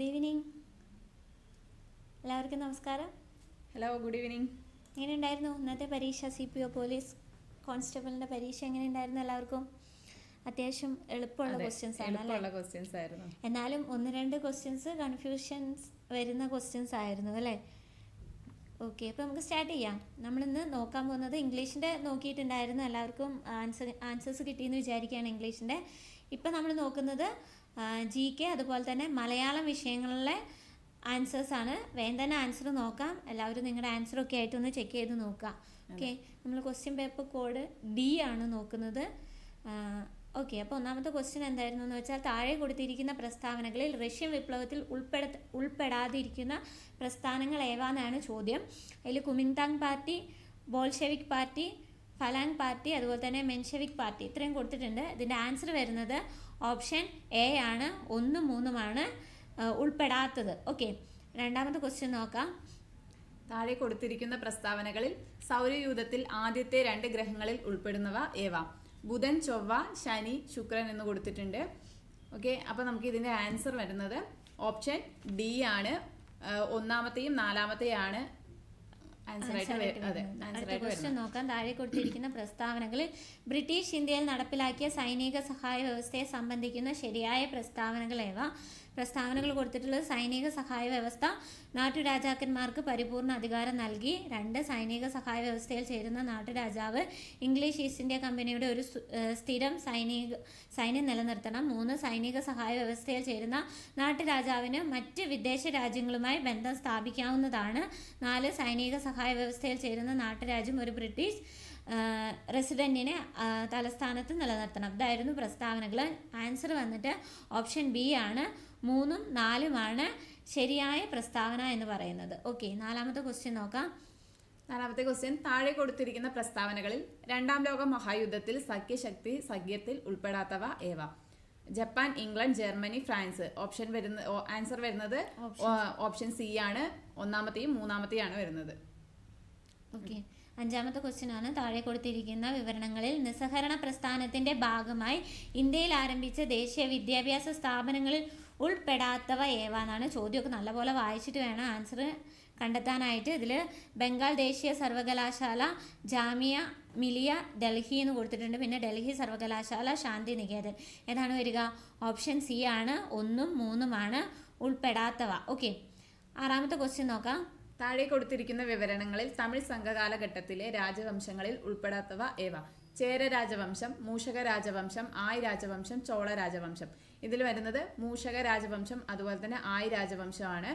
Good evening എല്ലാവർക്കും നമസ്കാരം. Hello good evening എങ്ങനെ ഉണ്ടായിരുന്നു ഇന്നത്തെ പരീക്ഷ? സി പി ഒ പോലീസ് കോൺസ്റ്റബിളിന്റെ പരീക്ഷ എങ്ങനെ ഉണ്ടായിരുന്നു എല്ലാവർക്കും? അത്യാവശ്യം എളുപ്പമുള്ള ക്വസ്റ്റ്യൻസ് ആണ് അല്ലേ? എളുപ്പമുള്ള ക്വസ്റ്റ്യൻസ് ആയിരുന്നു. എന്നാലും ഒന്ന് രണ്ട് ക്വസ്റ്റ്യൻസ് കൺഫ്യൂഷൻസ് വരുന്ന ക്വസ്റ്റ്യൻസ് ആയിരുന്നു അല്ലേ? ഓക്കെ അപ്പോൾ നമുക്ക് സ്റ്റാർട്ട് ചെയ്യാം. നമ്മളിന്ന് നോക്കാൻ പോകുന്നത് ഇംഗ്ലീഷിന്റെ നോക്കിയിട്ടുണ്ടായിരുന്നു. എല്ലാവർക്കും ആൻസർ ആൻസേഴ്സ് കിട്ടിയെന്ന് വിചാരിക്കുകയാണ് ഇംഗ്ലീഷിന്റെ ഇപ്പം നമ്മൾ നോക്കുന്നത് ജി കെ അതുപോലെ തന്നെ മലയാളം വിഷയങ്ങളിലെ ആൻസേഴ്സ് ആണ്. വേഗം ആൻസർ നോക്കാം. എല്ലാവരും നിങ്ങളുടെ ആൻസറൊക്കെ ആയിട്ടൊന്ന് ചെക്ക് ചെയ്ത് നോക്കാം. ഓക്കെ നമ്മൾ ക്വസ്റ്റ്യൻ പേപ്പർ കോഡ് ഡി ആണ് നോക്കുന്നത്. ഓക്കെ അപ്പോൾ ഒന്നാമത്തെ ക്വസ്റ്റ്യൻ എന്തായിരുന്നു എന്ന് വെച്ചാൽ താഴെ കൊടുത്തിരിക്കുന്ന പ്രസ്താവനകളിൽ റഷ്യൻ വിപ്ലവത്തിൽ ഉൾപ്പെട ഉൾപ്പെടാതിരിക്കുന്ന പ്രസ്ഥാനങ്ങൾ ഏവാന്നാണ് ചോദ്യം. അതിൽ Kuomintang party Bolshevik party Falange party അതുപോലെ തന്നെ മെൻഷവിക് പാർട്ടി ഇത്രയും കൊടുത്തിട്ടുണ്ട്. ഇതിന്റെ ആൻസർ വരുന്നത് ഓപ്ഷൻ എ ആണ്. ഒന്നും മൂന്നുമാണ് ഉൾപ്പെടാത്തത്. ഓക്കെ. രണ്ടാമത്തെ ക്വസ്റ്റ്യൻ നോക്കാം. താഴെ കൊടുത്തിരിക്കുന്ന പ്രസ്താവനകളിൽ സൗരയൂഥത്തിൽ ആദ്യത്തെ രണ്ട് ഗ്രഹങ്ങളിൽ ഉൾപ്പെടുന്നവ ഏവ? ബുധൻ ചൊവ്വ ശനി ശുക്രൻ എന്ന് കൊടുത്തിട്ടുണ്ട്. ഓക്കെ. അപ്പോൾ നമുക്ക് ഇതിന്റെ ആൻസർ വരുന്നത് ഓപ്ഷൻ ഡി ആണ്. ഒന്നാമത്തെയും നാലാമത്തെയും ക്വസ്റ്റ്യൻ നോക്കാം. താഴെ കൊടുത്തിരിക്കുന്ന പ്രസ്താവനകളിൽ ബ്രിട്ടീഷ് ഇന്ത്യയിൽ നടപ്പിലാക്കിയ സൈനിക സഹായ വ്യവസ്ഥയെ സംബന്ധിക്കുന്ന ശരിയായ പ്രസ്താവനകൾ ഏവ? പ്രസ്താവനകൾ കൊടുത്തിട്ടുള്ളത് സൈനിക സഹായ വ്യവസ്ഥ നാട്ടുരാജാക്കന്മാർക്ക് പരിപൂർണ അധികാരം നൽകി. രണ്ട് സൈനിക സഹായ വ്യവസ്ഥയിൽ ചേരുന്ന നാട്ടുരാജാവ് ഇംഗ്ലീഷ് ഈസ്റ്റ് ഇന്ത്യ കമ്പനിയുടെ ഒരു സ്ഥിരം സൈനിക സൈന്യം നിലനിർത്തണം. മൂന്ന് സൈനിക സഹായ വ്യവസ്ഥയിൽ ചേരുന്ന നാട്ടുരാജാവിന് മറ്റ് വിദേശ രാജ്യങ്ങളുമായി ബന്ധം സ്ഥാപിക്കാവുന്നതാണ്. നാല് സൈനിക സഹായ വ്യവസ്ഥയിൽ ചേരുന്ന നാട്ടുരാജ്യം ഒരു ബ്രിട്ടീഷ് റെസിഡന്റിനെ തലസ്ഥാനത്ത് നിലനിർത്തണം. ഇതായിരുന്നു പ്രസ്താവനകൾ ആൻസർ വന്നിട്ട് ഓപ്ഷൻ ബി ആണ്. മൂന്നും നാലുമാണ് ശരിയായ പ്രസ്താവന എന്ന് പറയുന്നത്. ഓക്കെ നാലാമത്തെ ക്വസ്റ്റ്യൻ നോക്കാം. നാലാമത്തെ ക്വസ്റ്റ്യൻ താഴെ കൊടുത്തിരിക്കുന്ന പ്രസ്താവനകളിൽ രണ്ടാം ലോക മഹായുദ്ധത്തിൽ സഖ്യശക്തി സഖ്യത്തിൽ ഉൾപ്പെടാത്തവ ഏവ? Japan England Germany France. Option വരുന്ന ആൻസർ വരുന്നത് ഓപ്ഷൻ സി ആണ്. ഒന്നാമത്തെയും മൂന്നാമത്തെയും ആണ് വരുന്നത്. ഓക്കെ അഞ്ചാമത്തെ ക്വസ്റ്റ്യൻ ആണ്. താഴെ കൊടുത്തിരിക്കുന്ന വിവരണങ്ങളിൽ നിസ്സഹരണ പ്രസ്ഥാനത്തിന്റെ ഭാഗമായി ഇന്ത്യയിൽ ആരംഭിച്ച ദേശീയ വിദ്യാഭ്യാസ സ്ഥാപനങ്ങളിൽ ഉൾപ്പെടാത്തവ ഏവാന്നാണ് ചോദ്യമൊക്കെ നല്ലപോലെ വായിച്ചിട്ട് വേണം ആൻസർ കണ്ടെത്താനായിട്ട്. ഇതിൽ ബംഗാൾ ദേശീയ സർവകലാശാല ജാമിയ മിലിയ ഡൽഹി എന്ന് കൊടുത്തിട്ടുണ്ട്. പിന്നെ ഡൽഹി സർവകലാശാല ശാന്തി നികേതൻ. ഏതാണ് വരിക? ഓപ്ഷൻ സി ആണ്. ഒന്നും മൂന്നുമാണ് ഉൾപ്പെടാത്തവ. ഓക്കെ ആറാമത്തെ ക്വസ്റ്റ്യൻ നോക്കാം. താഴെ കൊടുത്തിരിക്കുന്ന വിവരണങ്ങളിൽ തമിഴ് സംഘകാലഘട്ടത്തിലെ രാജവംശങ്ങളിൽ ഉൾപ്പെടാത്തവ ഏവ? ചേര രാജവംശം മൂഷക രാജവംശം ആയ് രാജവംശം ചോള രാജവംശം. ഇതിൽ വരുന്നത് മൂഷക രാജവംശം അതുപോലെ തന്നെ ആയി രാജവംശമാണ്.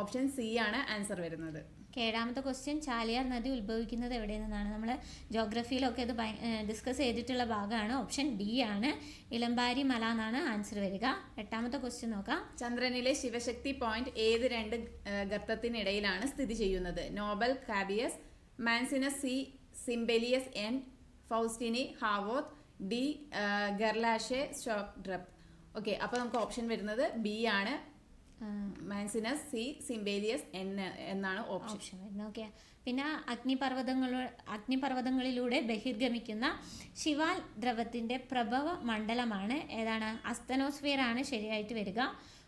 ഓപ്ഷൻ സി ആണ് ആൻസർ വരുന്നത്. ഏഴാമത്തെ ക്വസ്റ്റ്യൻ ചാലിയാർ നദി ഉത്ഭവിക്കുന്നത് എവിടെ നിന്നാണ് നമ്മൾ ജോഗ്രഫിയിലൊക്കെ ഇത് ഡിസ്കസ് ചെയ്തിട്ടുള്ള ഭാഗമാണ്. ഓപ്ഷൻ ഡി ആണ്. ഇളമ്പാരി മല എന്നാണ് ആൻസർ വരിക. എട്ടാമത്തെ ക്വസ്റ്റ്യൻ നോക്കാം. ചന്ദ്രനിലെ ശിവശക്തി പോയിന്റ് ഏത് രണ്ട് ഗർത്തത്തിനിടയിലാണ് സ്ഥിതി ചെയ്യുന്നത്? Nobel Cabeus Manzinus C Simpelius N Faustini Haworth de Gerlache Gerlache ഷോക്ഡ്രപ്പ്. Okay അപ്പോൾ നമുക്ക് ഓപ്ഷൻ വരുന്നത് ബി ആണ്. മാൻസിനസ് സി സിംബേലിയസ് എൻ എന്നാണ് ഓപ്ഷൻ ഓപ്ഷൻ വരുന്നത്. ഓക്കെ പിന്നെ അഗ്നിപർവതങ്ങൾ അഗ്നിപർവതങ്ങളിലൂടെ ബഹിർഗമിക്കുന്ന ശിവാൽ ദ്രവത്തിന്റെ പ്രഭവ മണ്ഡലമാണ്. ഏതാണ്? അസ്തനോസ്ഫിയർ ആണ് ശരിയായിട്ട് വരിക.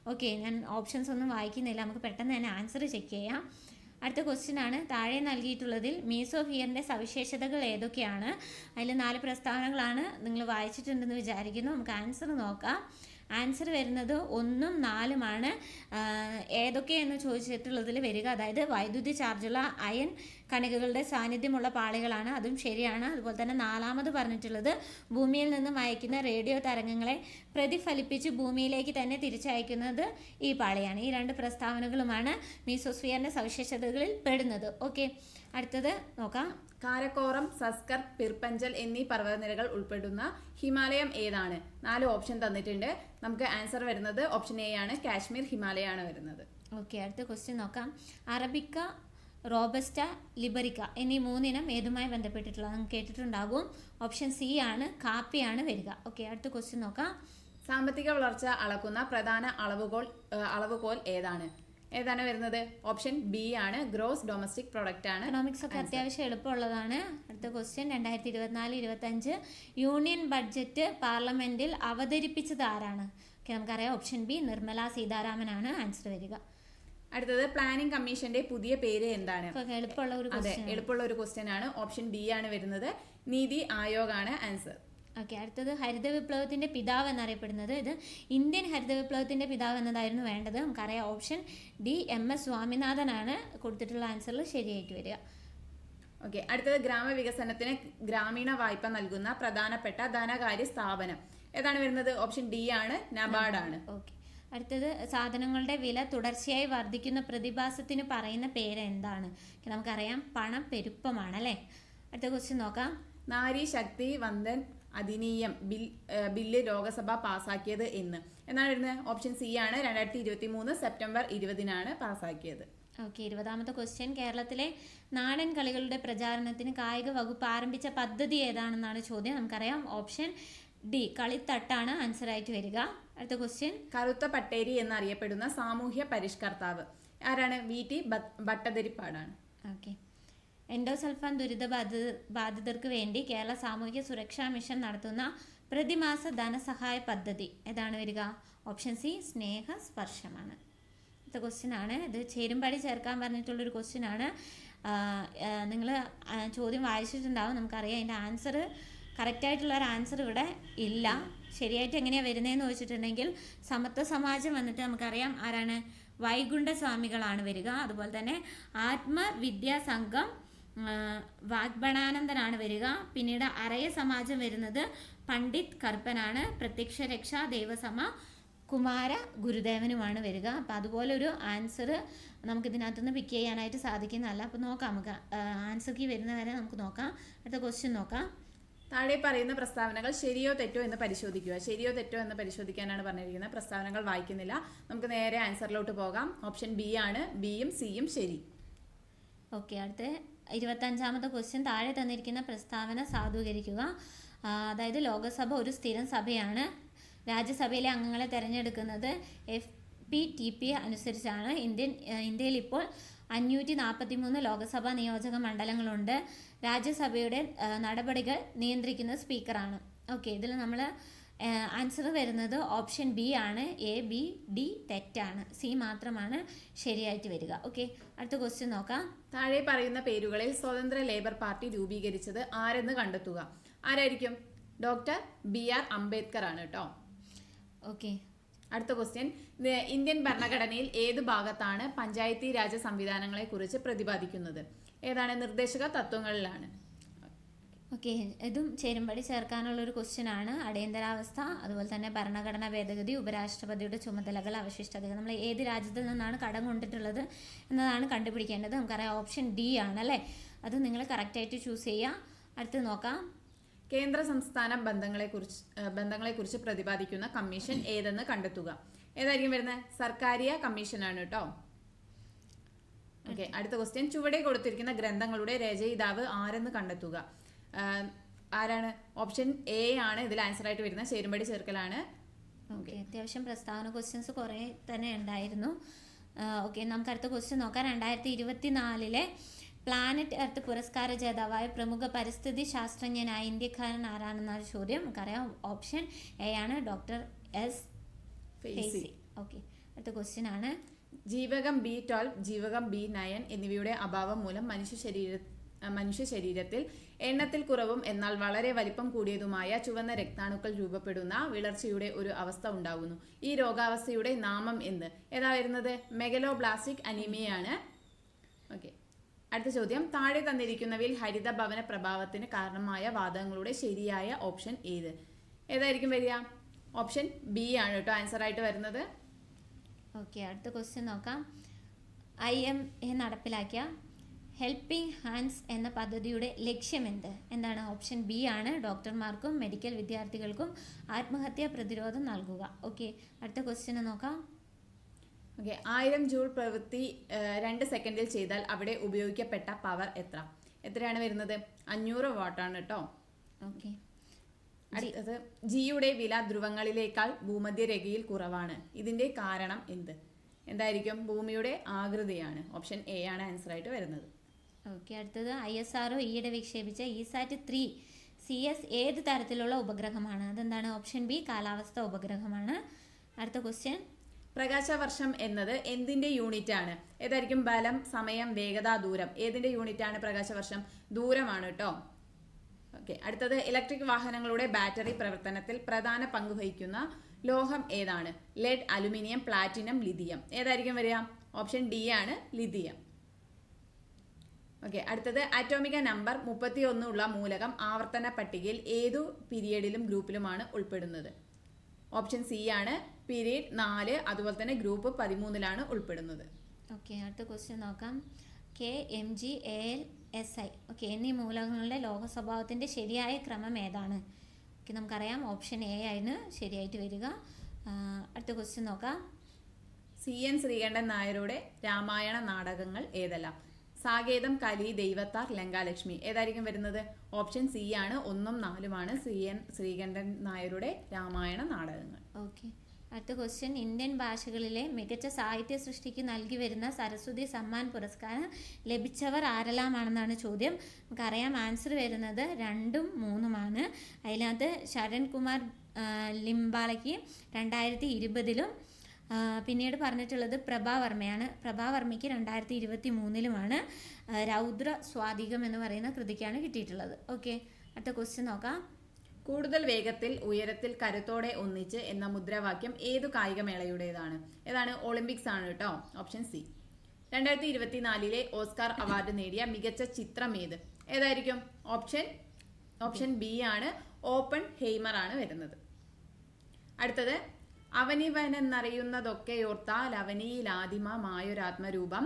ഓക്കെ ഞാൻ ഓപ്ഷൻസ് ഒന്നും വായിക്കുന്നില്ല. നമുക്ക് പെട്ടെന്ന് തന്നെ ആൻസർ ചെക്ക് ചെയ്യാം. അടുത്ത ക്വസ്റ്റ്യൻ ആണ്. താഴെ നൽകിയിട്ടുള്ളതിൽ മീസോഫിയറിന്റെ സവിശേഷതകൾ ഏതൊക്കെയാണ്? അതിൽ നാല് പ്രസ്താവനകളാണ് നിങ്ങൾ വായിച്ചിട്ടുണ്ടെന്ന് വിചാരിക്കുന്നു. നമുക്ക് ആൻസർ നോക്കാം. ആൻസർ വരുന്നത് ഒന്നും നാലുമാണ് ഏതൊക്കെയെന്ന് ചോദിച്ചിട്ടുള്ളതിൽ വരിക. അതായത് വൈദ്യുതി ചാർജുള്ള അയൺ കണികകളുടെ സാന്നിധ്യമുള്ള പാളികളാണ്. അതും ശരിയാണ്. അതുപോലെ തന്നെ നാലാമത് പറഞ്ഞിട്ടുള്ളത് ഭൂമിയിൽ നിന്നും അയക്കുന്ന റേഡിയോ തരംഗങ്ങളെ പ്രതിഫലിപ്പിച്ച് ഭൂമിയിലേക്ക് തന്നെ തിരിച്ചയക്കുന്നത് ഈ പാളിയാണ്. ഈ രണ്ട് പ്രസ്താവനകളുമാണ് മീസോസ്ഫിയറിന്റെ സവിശേഷതകളിൽ പെടുന്നത്. ഓക്കെ അടുത്തത് നോക്കാം. കാരക്കോറം സസ്കർ പിർപ്പഞ്ചൽ എന്നീ പർവതനിരകൾ ഉൾപ്പെടുന്ന ഹിമാലയം ഏതാണ്? നാല് ഓപ്ഷൻ തന്നിട്ടുണ്ട്. നമുക്ക് ആൻസർ വരുന്നത് ഓപ്ഷൻ എ ആണ്. കാശ്മീർ ഹിമാലയ ആണ് വരുന്നത്. ഓക്കെ അടുത്ത ക്വസ്റ്റ്യൻ നോക്കാം. അറബിക്ക റോബസ്റ്റ ലിബറിക്ക എന്നീ മൂന്നിനം ഏതുമായി ബന്ധപ്പെട്ടിട്ടുള്ളത്? നമുക്ക് കേട്ടിട്ടുണ്ടാകും. ഓപ്ഷൻ സി ആണ്. കാപ്പിയാണ് വരിക. ഓക്കെ അടുത്ത ക്വസ്റ്റ്യൻ നോക്കാം. സാമ്പത്തിക വളർച്ച അളക്കുന്ന പ്രധാന അളവുകോൾ അളവുകോൽ ഏതാണ്? ഏതാണ് വരുന്നത്? ഓപ്ഷൻ ബി ആണ്. ഗ്രോസ് ഡൊമസ്റ്റിക് പ്രൊഡക്റ്റ് ആണ്. എക്കണോമിക്സ് ഒക്കെ അത്യാവശ്യം എളുപ്പമുള്ളതാണ്. അടുത്ത ക്വസ്റ്റ്യൻ രണ്ടായിരത്തി ഇരുപത്തിനാല് ഇരുപത്തഞ്ച് യൂണിയൻ ബഡ്ജറ്റ് പാർലമെന്റിൽ അവതരിപ്പിച്ചത് ആരാണ്? ഓക്കെ നമുക്കറിയാം. ഓപ്ഷൻ ബി നിർമ്മല സീതാരാമനാണ് ആൻസർ വരിക. അടുത്തത് പ്ലാനിംഗ് കമ്മീഷന്റെ പുതിയ പേര് എന്താണ്? എളുപ്പമുള്ള ഒരു അതെ എളുപ്പമുള്ള ഒരു ക്വസ്റ്റ്യൻ ആണ്. ഓപ്ഷൻ ഡി ആണ് വരുന്നത്. നീതി ആയോഗാണ് ആൻസർ. ഓക്കെ അടുത്തത് ഹരിത വിപ്ലവത്തിന്റെ പിതാവ് എന്നറിയപ്പെടുന്നത് ഇത് ഇന്ത്യൻ ഹരിത വിപ്ലവത്തിന്റെ പിതാവ് എന്നതായിരുന്നു വേണ്ടത്. നമുക്കറിയാം ഓപ്ഷൻ ഡി എം എസ് സ്വാമിനാഥനാണ് കൊടുത്തിട്ടുള്ള ആൻസറിൽ ശരിയായിട്ട് വരിക. ഓക്കെ അടുത്തത് ഗ്രാമവികസനത്തിന് ഗ്രാമീണ വായ്പ നൽകുന്ന പ്രധാനപ്പെട്ട ധനകാര്യ സ്ഥാപനം. ഏതാണ് വരുന്നത്? ഓപ്ഷൻ ഡി ആണ് നബാർഡ് ആണ്. ഓക്കെ. അടുത്തത് സാധനങ്ങളുടെ വില തുടർച്ചയായി വർദ്ധിക്കുന്ന പ്രതിഭാസത്തിന് പറയുന്ന പേര് എന്താണ് നമുക്കറിയാം പണം പെരുപ്പമാണ് അല്ലേ? അടുത്ത ക്വസ്റ്റ്യൻ നോക്കാം. നാരി ശക്തി വന്ദൻ അധിനിയം ബിൽ ബില്ല് ലോകസഭ പാസാക്കിയത് എന്ന്. എന്നാണ് വരുന്നത്? ഓപ്ഷൻ സി ആണ്. രണ്ടായിരത്തി ഇരുപത്തി മൂന്ന് സെപ്റ്റംബർ ഇരുപതിനാണ് പാസാക്കിയത്. ഓക്കെ ഇരുപതാമത്തെ ക്വസ്റ്റ്യൻ. കേരളത്തിലെ നാടൻ കളികളുടെ പ്രചാരണത്തിന് കായിക വകുപ്പ് ആരംഭിച്ച പദ്ധതി ഏതാണെന്നാണ് ചോദ്യം. നമുക്കറിയാം. ഓപ്ഷൻ ഡി കളിത്തട്ടാണ് ആൻസർ ആയിട്ട് വരിക. അടുത്ത ക്വസ്റ്റ്യൻ. കറുത്ത പട്ടേരി എന്നറിയപ്പെടുന്ന സാമൂഹ്യ പരിഷ്കർത്താവ്. ആരാണ്? വി ടി ഭട്ടതിരിപ്പാടാണ്. ഓക്കെ. എൻഡോസൾഫാൻ ദുരിതബാധിത ബാധിതർക്ക് വേണ്ടി കേരള സാമൂഹിക സുരക്ഷാ മിഷൻ നടത്തുന്ന പ്രതിമാസ ധനസഹായ പദ്ധതി. ഏതാണ് വരിക? ഓപ്ഷൻ സി സ്നേഹ സ്പർശമാണ്. അടുത്ത ക്വസ്റ്റ്യൻ ആണ്. ഇത് ചേരുംപടി ചേർക്കാൻ പറഞ്ഞിട്ടുള്ളൊരു ക്വസ്റ്റ്യൻ ആണ്. നിങ്ങൾ ചോദ്യം വായിച്ചിട്ടുണ്ടാവും. നമുക്കറിയാം അതിന്റെ ആൻസർ കറക്റ്റായിട്ടുള്ള ഒരു ആൻസർ ഇവിടെ ഇല്ല. ശരിയായിട്ട് എങ്ങനെയാണ് വരുന്നതെന്ന് ചോദിച്ചിട്ടുണ്ടെങ്കിൽ സമത്വ സമാജം വന്നിട്ട് നമുക്കറിയാം ആരാണ്? വൈകുണ്ഠ സ്വാമികളാണ് വരിക. അതുപോലെ തന്നെ ആത്മവിദ്യാ സംഘം ആ, വാഗ്ബണാനന്ദനാണ് വരിക. പിന്നീട് അറയ സമാജം വരുന്നത് പണ്ഡിറ്റ് കർപ്പനാണ് പ്രത്യക്ഷ രക്ഷാ ദേവസമ കുമാര ഗുരുദേവനുമാണ് വരിക. അപ്പോൾ അതുപോലെ ഒരു ആൻസർ നമുക്ക് ഇതിനകത്തുനിന്ന് പിക്ക് ചെയ്യാനായിട്ട് സാധിക്കുന്നതല്ല. അപ്പോൾ നോക്കാം നമുക്ക്. ആൻസർ കീ വരുന്നവരെ നമുക്ക് നോക്കാം. അടുത്ത ക്വസ്റ്റ്യൻ നോക്കാം. താഴെ പറയുന്ന പ്രസ്താവനകൾ ശരിയോ തെറ്റോ എന്ന് പരിശോധിക്കുക. ശരിയോ തെറ്റോ എന്ന് പരിശോധിക്കാനാണ് പറഞ്ഞിരിക്കുന്നത്. പ്രസ്താവനകൾ വായിക്കുന്നില്ല. നമുക്ക് നേരെ ആൻസറിലോട്ട് പോകാം. ഓപ്ഷൻ ബി ആണ്. ബിയും സിയും ശരി. ഓക്കെ അടുത്ത ഇരുപത്തഞ്ചാമത്തെ ക്വസ്റ്റ്യൻ താഴെ തന്നിരിക്കുന്ന പ്രസ്താവന സാധൂകരിക്കുക. അതായത് ലോകസഭ ഒരു സ്ഥിരം സഭയാണ്. രാജ്യസഭയിലെ അംഗങ്ങളെ തിരഞ്ഞെടുക്കുന്നത് എഫ് പി ടി പി അനുസരിച്ചാണ്. ഇന്ത്യൻ ഇന്ത്യയിൽ ഇപ്പോൾ അഞ്ഞൂറ്റി നാൽപ്പത്തി മൂന്ന് ലോകസഭാ നിയോജക മണ്ഡലങ്ങളുണ്ട്. രാജ്യസഭയുടെ നടപടികൾ നിയന്ത്രിക്കുന്ന സ്പീക്കറാണ്. ഓക്കെ ഇതിൽ നമ്മൾ ആൻസർ വരുന്നത് ഓപ്ഷൻ ബി ആണ്. എ ബി ഡി തെറ്റാണ്. സി മാത്രമാണ് ശരിയായിട്ട് വരിക. ഓക്കെ അടുത്ത ക്വസ്റ്റ്യൻ നോക്കാം. താഴെ പറയുന്ന പേരുകളിൽ സ്വതന്ത്ര ലേബർ പാർട്ടി രൂപീകരിച്ചത് ആരെന്ന് കണ്ടെത്തുക? ആരായിരിക്കും? ഡോക്ടർ ബി ആർ അംബേദ്കർ ആണ് കേട്ടോ ഓക്കെ അടുത്ത ക്വസ്റ്റ്യൻ ഇന്ത്യൻ ഭരണഘടനയിൽ ഏത് ഭാഗത്താണ് പഞ്ചായത്തി രാജ സംവിധാനങ്ങളെ കുറിച്ച് പ്രതിപാദിക്കുന്നത്? ഏതാണ്? നിർദ്ദേശക തത്വങ്ങളിലാണ്. ഓക്കെ ഇതും ചേരുംപടി ചേർക്കാനുള്ള ഒരു ക്വസ്റ്റ്യൻ ആണ് അടിയന്തരാവസ്ഥ അതുപോലെ തന്നെ ഭരണഘടനാ ഭേദഗതി ഉപരാഷ്ട്രപതിയുടെ ചുമതലകൾ അവശിഷ്ടതകൾ. നമ്മൾ ഏത് രാജ്യത്തിൽ നിന്നാണ് കടം കൊണ്ടിട്ടുള്ളത് എന്നതാണ് കണ്ടുപിടിക്കേണ്ടത്. നമുക്കറിയാം ഓപ്ഷൻ ഡി ആണ് അല്ലേ? അത് നിങ്ങൾ കറക്റ്റായിട്ട് ചൂസ് ചെയ്യുക. അടുത്ത് നോക്കാം. കേന്ദ്ര സംസ്ഥാന ബന്ധങ്ങളെക്കുറിച്ച് ബന്ധങ്ങളെക്കുറിച്ച് പ്രതിപാദിക്കുന്ന കമ്മീഷൻ ഏതെന്ന് കണ്ടെത്തുക. ഏതായിരിക്കും വരുന്നത്? സർക്കാരിയ കമ്മീഷനാണ് കേട്ടോ. ഓക്കെ അടുത്ത ക്വസ്റ്റ്യൻ ചുവടെ കൊടുത്തിരിക്കുന്ന ഗ്രന്ഥങ്ങളുടെ രചയിതാവ് ആരെന്ന് കണ്ടെത്തുക. ആരാണ്? ഓപ്ഷൻ എ ആണ് ഇതിൽ ആൻസർ ആയിട്ട് വരുന്നത്. ചേരുമ്പടി ചേർക്കലാണ്. ഓക്കെ അത്യാവശ്യം പ്രസ്താവന ക്വസ്റ്റ്യൻസ് കുറേ തന്നെ ഉണ്ടായിരുന്നു. ഓക്കെ നമുക്ക് അടുത്ത ക്വസ്റ്റ്യൻ നോക്കാം. രണ്ടായിരത്തി ഇരുപത്തി നാലിലെ പ്ലാനറ്റ് എർത്ത് പുരസ്കാര ജേതാവായ പ്രമുഖ പരിസ്ഥിതി ശാസ്ത്രജ്ഞനായ ഇന്ത്യക്കാരൻ ആരാണെന്നാണ് ചോദ്യം? നമുക്കറിയാം. ഓപ്ഷൻ എ ആണ് ഡോക്ടർ എസ് ഫേസി ഓക്കെ അടുത്ത ക്വസ്റ്റ്യൻ ആണ്. ജീവകം ബി ട്വൽവ് ജീവകം ബി നയൻ എന്നിവയുടെ അഭാവം മൂലം മനുഷ്യ ശരീര മനുഷ്യ ശരീരത്തിൽ എണ്ണത്തിൽ കുറവും എന്നാൽ വളരെ വലിപ്പം കൂടിയതുമായ ചുവന്ന രക്താണുക്കൾ രൂപപ്പെടുന്ന വിളർച്ചയുടെ ഒരു അവസ്ഥ ഉണ്ടാകുന്നു. ഈ രോഗാവസ്ഥയുടെ നാമം എന്ന് ഏതാ വരുന്നത് മെഗലോബ്ലാസ്റ്റിക് അനീമിയയാണ്. ഓക്കെ. അടുത്ത ചോദ്യം. താഴെ തന്നിരിക്കുന്നവയിൽ ഹരിത ഭവന പ്രഭാവത്തിന് കാരണമായ വാദങ്ങളുടെ ശരിയായ ഓപ്ഷൻ ഏത്? ഏതായിരിക്കും വരിക? ഓപ്ഷൻ ബി ആണ് കേട്ടോ ആൻസർ ആയിട്ട് വരുന്നത്. ഓക്കെ അടുത്ത ക്വസ്റ്റ്യൻ നോക്കാം. ഐ എം എ നടപ്പിലാക്കിയ ഹെൽപ്പിംഗ് ഹാൻഡ്സ് എന്ന പദ്ധതിയുടെ ലക്ഷ്യമെന്ത്? എന്താണ് ഓപ്ഷൻ ബി ആണ്. ഡോക്ടർമാർക്കും മെഡിക്കൽ വിദ്യാർത്ഥികൾക്കും ആത്മഹത്യാ പ്രതിരോധം നൽകുക. ഓക്കെ അടുത്ത ക്വസ്റ്റ്യൻ നോക്കാം. ഓക്കെ ആയിരം ജൂൾ പ്രവൃത്തി രണ്ട് സെക്കൻഡിൽ ചെയ്താൽ അവിടെ ഉപയോഗിക്കപ്പെട്ട പവർ എത്ര? എത്രയാണ് വരുന്നത്? അഞ്ഞൂറ് വാട്ടാണ് കേട്ടോ. ഓക്കെ. അടുത്തത് ജിയുടെ വില ധ്രുവങ്ങളിലേക്കാൾ ഭൂമധ്യരേഖയിൽ കുറവാണ്. ഇതിന്റെ കാരണം എന്ത്? എന്തായിരിക്കും? ഭൂമിയുടെ ആകൃതിയാണ്. ഓപ്ഷൻ എ ആണ് ആൻസർ ആയിട്ട് വരുന്നത്. ഓക്കെ അടുത്തത് ഐ എസ് ആർ ഈയിടെ വിക്ഷേപിച്ച ഇസാറ്റ് ത്രീ സി എസ് ഏത് തരത്തിലുള്ള ഉപഗ്രഹമാണ്? അതെന്താണ് ഓപ്ഷൻ ബി കാലാവസ്ഥ ഉപഗ്രഹമാണ്. അടുത്ത ക്വസ്റ്റ്യൻ. പ്രകാശവർഷം എന്നത് എന്തിന്റെ യൂണിറ്റ് ആണ് ഏതായിരിക്കും ബലം സമയം വേഗത ദൂരം? ഏതിന്റെ യൂണിറ്റ് ആണ് പ്രകാശവർഷം? ദൂരമാണ് കേട്ടോ. ഓക്കെ അടുത്തത് ഇലക്ട്രിക് വാഹനങ്ങളുടെ ബാറ്ററി പ്രവർത്തനത്തിൽ പ്രധാന പങ്ക് വഹിക്കുന്ന ലോഹം ഏതാണ്? Lead aluminium platinum lithium. ഏതായിരിക്കും വരിക? ഓപ്ഷൻ ഡി ആണ് ലിഥിയം. ഓക്കെ അടുത്തത് അറ്റോമിക നമ്പർ മുപ്പത്തി ഉള്ള മൂലകം ആവർത്തന പട്ടികയിൽ ഏതു പീരിയഡിലും ഗ്രൂപ്പിലുമാണ് ഉൾപ്പെടുന്നത്? ഓപ്ഷൻ സി ആണ് പീരീഡ് നാല് അതുപോലെ തന്നെ ഗ്രൂപ്പ് പതിമൂന്നിലാണ് ഉൾപ്പെടുന്നത്. ഓക്കെ അടുത്ത ക്വസ്റ്റ്യൻ നോക്കാം. K M G A L S I okay എന്നീ മൂലകങ്ങളുടെ ലോഹ സ്വഭാവത്തിന്റെ ശരിയായ ക്രമം ഏതാണ്? ഓക്കെ നമുക്കറിയാം ഓപ്ഷൻ എ ആയിരുന്നു ശരിയായിട്ട് വരിക. അടുത്ത ക്വസ്റ്റ്യൻ നോക്കാം. സി എൻ ശ്രീകണ്ഠൻ നായരുടെ രാമായണ നാടകങ്ങൾ ഏതെല്ലാം? സാകേതം കലി ദൈവത്താർ ലങ്കാലക്ഷ്മി. ഏതായിരിക്കും വരുന്നത്? ഓപ്ഷൻ സി ആണ്. ഒന്നും നാലുമാണ് സി എൻ ശ്രീകണ്ഠൻ നായരുടെ രാമായണ നാടകങ്ങൾ. ഓക്കെ. അടുത്ത ക്വസ്റ്റ്യൻ ഇന്ത്യൻ ഭാഷകളിലെ മികച്ച സാഹിത്യ സൃഷ്ടിക്ക് നൽകി വരുന്ന സരസ്വതി സമ്മാൻ പുരസ്കാരം ലഭിച്ചവർ ആരെല്ലാമാണെന്നാണ് ചോദ്യം. നമുക്കറിയാം ആൻസർ വരുന്നത് രണ്ടും മൂന്നുമാണ്. അതിനകത്ത് ശരൺ കുമാർ രണ്ടായിരത്തി ഇരുപതിലും പിന്നീട് പറഞ്ഞിട്ടുള്ളത് പ്രഭാവർമ്മയാണ് പ്രഭാവർമ്മയ്ക്ക് രണ്ടായിരത്തി ഇരുപത്തി മൂന്നിലുമാണ് രൗദ്ര സ്വാധികം എന്ന് പറയുന്ന കൃതിക്കാണ് കിട്ടിയിട്ടുള്ളത്. ഓക്കെ അടുത്ത ക്വസ്റ്റ്യൻ നോക്കാം. കൂടുതൽ വേഗത്തിൽ ഉയരത്തിൽ കരുത്തോടെ ഒന്നിച്ച് എന്ന മുദ്രാവാക്യം ഏതു കായികമേളയുടേതാണ് ഏതാണ്? ഒളിമ്പിക്സ് ആണ് കേട്ടോ. Option C. രണ്ടായിരത്തി ഇരുപത്തിനാലിലെ ഓസ്കാർ അവാർഡ് നേടിയ മികച്ച ചിത്രം ഏത്? ഏതായിരിക്കും? ഓപ്ഷൻ ഓപ്ഷൻ ബി ആണ് ഓപ്പൺ ഹെയ്മർ ആണ് വരുന്നത്. അടുത്തത് അവനിവനെന്നറിയുന്നതൊക്കെയോർത്താൽ അവനിയിലാദിമമായൊരാത്മരൂപം.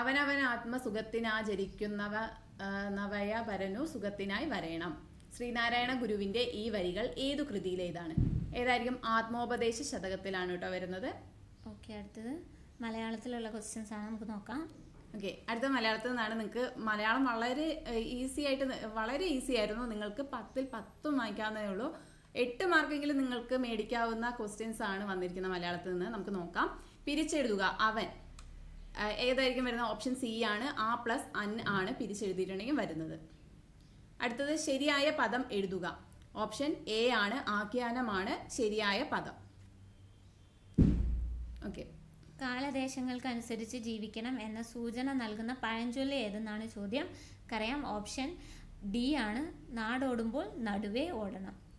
അവനവൻ ആത്മസുഖത്തിനാചരിക്കുന്നവ അവനവൻ നവയ പരനു സുഖത്തിനായി വരയണം ശ്രീനാരായണ ഗുരുവിന്റെ ഈ വരികൾ ഏതു കൃതിയിലേതാണ്? ഏതായിരിക്കും ആത്മോപദേശ ശതകത്തിലാണ് കേട്ടോ വരുന്നത്. ഓക്കെ അടുത്തത് മലയാളത്തിലുള്ള ക്വസ്റ്റ്യൻസ് ആണ് നമുക്ക് നോക്കാം. ഓക്കെ അടുത്ത മലയാളത്തിൽ നിന്നാണ് നിങ്ങൾക്ക് മലയാളം വളരെ ഈസി ആയിട്ട് വളരെ ഈസി ആയിരുന്നു. നിങ്ങൾക്ക് പത്തിൽ പത്തും വാങ്ങിക്കാവുന്നതേ ഉള്ളൂ. എട്ട് മാർക്കെങ്കിലും നിങ്ങൾക്ക് മേടിക്കാവുന്ന ക്വസ്റ്റ്യൻസ് ആണ് വന്നിരിക്കുന്ന മലയാളത്തിൽ നിന്ന്. നമുക്ക് നോക്കാം. പിരിച്ചെഴുതുക. അവൻ. ഏതായിരിക്കും വരുന്ന ഓപ്ഷൻ സി ആണ്. ആ പ്ലസ് അൻ ആണ് പിരിച്ചെഴുതിയിട്ടുണ്ടെങ്കിൽ വരുന്നത്. അടുത്തത് ശരിയായ പദം എഴുതുക. ഓപ്ഷൻ എ ആണ്. ആഖ്യാനമാണ്. ശരിയായ പദം. ഓക്കെ കാലദേശങ്ങൾക്കനുസരിച്ച് ജീവിക്കണം എന്ന സൂചന നൽകുന്ന പഴഞ്ചൊല്ല് ഏതെന്നാണ് ചോദ്യം? കറിയാം ഓപ്ഷൻ ഡി ആണ്. നാടോടുമ്പോൾ നടുവേ ഓടണം.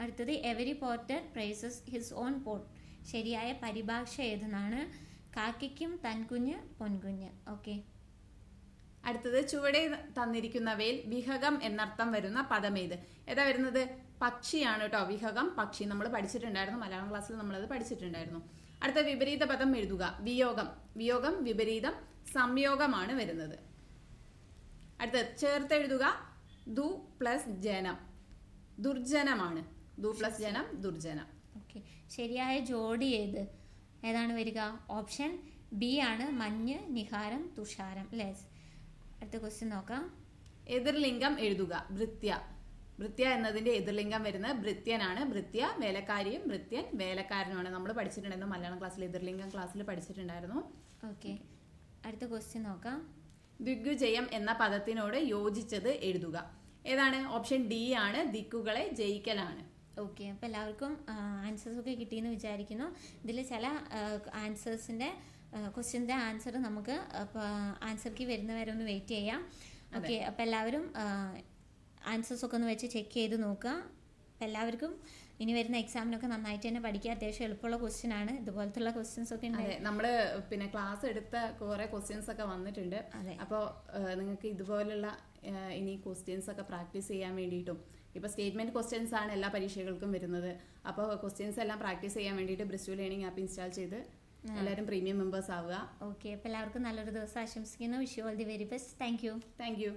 അടുത്തത് every porter praises his own pot ശരിയായ പരിഭാഷ ഏതെന്നാണ്? കാക്കയ്ക്കും തൻകുഞ്ഞ് പൊൻകുഞ്ഞ്. ഓക്കെ. അടുത്തത് ചുവടെ തന്നിരിക്കുന്നവയിൽ വിഹകം എന്നർത്ഥം വരുന്ന പദം ഏത്? ഏതാ വരുന്നത്? പക്ഷിയാണ് കേട്ടോ വിഹകം പക്ഷി. നമ്മൾ പഠിച്ചിട്ടുണ്ടായിരുന്നു. മലയാളം ക്ലാസ്സിൽ നമ്മളത് പഠിച്ചിട്ടുണ്ടായിരുന്നു. അടുത്ത വിപരീത പദം എഴുതുക. വിയോഗം. വിയോഗം വിപരീതം സംയോഗമാണ് വരുന്നത്. അടുത്തത് ചേർത്തെഴുതുക ദു പ്ലസ് ജനം. ദുർജനമാണ്. ദു പ്ലസ് ജനം ദുർജനം. ഓക്കെ. ശരിയായ ജോഡി ഏത്? ഏതാണ് വരിക? ഓപ്ഷൻ ബി ആണ് മഞ്ഞ് നിഹാരം തുഷാരം. അല്ലേ? അടുത്ത ക്വസ്റ്റ്യൻ നോക്കാം. എതിർലിംഗം എഴുതുക. ഭൃത്യ. ഭൃത്യ എന്നതിന്റെ എതിർലിംഗം വരുന്നത് ഭൃത്യനാണ്. ഭൃത്യ വേലക്കാരിയും ഭൃത്യൻ വേലക്കാരനുമാണ് നമ്മൾ പഠിച്ചിട്ടുണ്ടായിരുന്നു. മലയാളം ക്ലാസ്സിൽ എതിർലിംഗം ക്ലാസ്സിൽ പഠിച്ചിട്ടുണ്ടായിരുന്നു. ഓക്കെ. അടുത്ത ക്വസ്റ്റ്യൻ നോക്കാം. ദിഗ്വിജയം എന്ന പദത്തിനോട് യോജിച്ചത് എഴുതുക. ഏതാണ്? ഓപ്ഷൻ ഡി ആണ്. ദിക്കുകളെ ജയിക്കലാണ്. ഓക്കെ അപ്പോൾ എല്ലാവർക്കും ആൻസേഴ്സൊക്കെ കിട്ടിയെന്ന് വിചാരിക്കുന്നു. ഇതിൽ ചില ആൻസേഴ്സിന്റെ ക്വസ്റ്റ്യന്റെ ആൻസർ നമുക്ക് ആൻസർക്ക് വരുന്നവരെ ഒന്ന് വെയിറ്റ് ചെയ്യാം. ഓക്കെ അപ്പോൾ എല്ലാവരും ആൻസേഴ്സൊക്കെ ഒന്ന് വെച്ച് ചെക്ക് ചെയ്ത് നോക്കുക. അപ്പം എല്ലാവർക്കും ഇനി വരുന്ന എക്സാമിനൊക്കെ നന്നായിട്ട് തന്നെ പഠിക്കുക. അത്യാവശ്യം എളുപ്പമുള്ള ക്വസ്റ്റ്യൻ ആണ്. ഇതുപോലത്തുള്ള ക്വസ്റ്റ്യൻസ് ഒക്കെ ഉണ്ട് നമ്മൾ പിന്നെ ക്ലാസ് എടുത്ത കുറെ ക്വസ്റ്റ്യൻസ് ഒക്കെ വന്നിട്ടുണ്ട്. അപ്പോൾ നിങ്ങൾക്ക് ഇതുപോലുള്ള ഇനി ക്വസ്റ്റ്യൻസ് ഒക്കെ പ്രാക്ടീസ് ചെയ്യാൻ വേണ്ടിയിട്ടും ഇപ്പോൾ സ്റ്റേറ്റ്മെന്റ് ക്വസ്റ്റ്യൻസ് ആണ് എല്ലാ പരീക്ഷകൾക്കും വരുന്നത്. അപ്പോൾ ക്വസ്റ്റ്യൻസ് എല്ലാം പ്രാക്ടീസ് ചെയ്യാൻ വേണ്ടിയിട്ട് ബ്രിസ്റ്റു ലേണിംഗ് ആപ്പ് ഇൻസ്റ്റാൾ ചെയ്ത് എല്ലാവരും പ്രീമിയം മെമ്പേഴ്സ് ആവുക. ഓക്കെ അപ്പോൾ എല്ലാവർക്കും നല്ലൊരു ദിവസം ആശംസിക്കുന്നു. Vishu all the very best. Thank you. Thank you.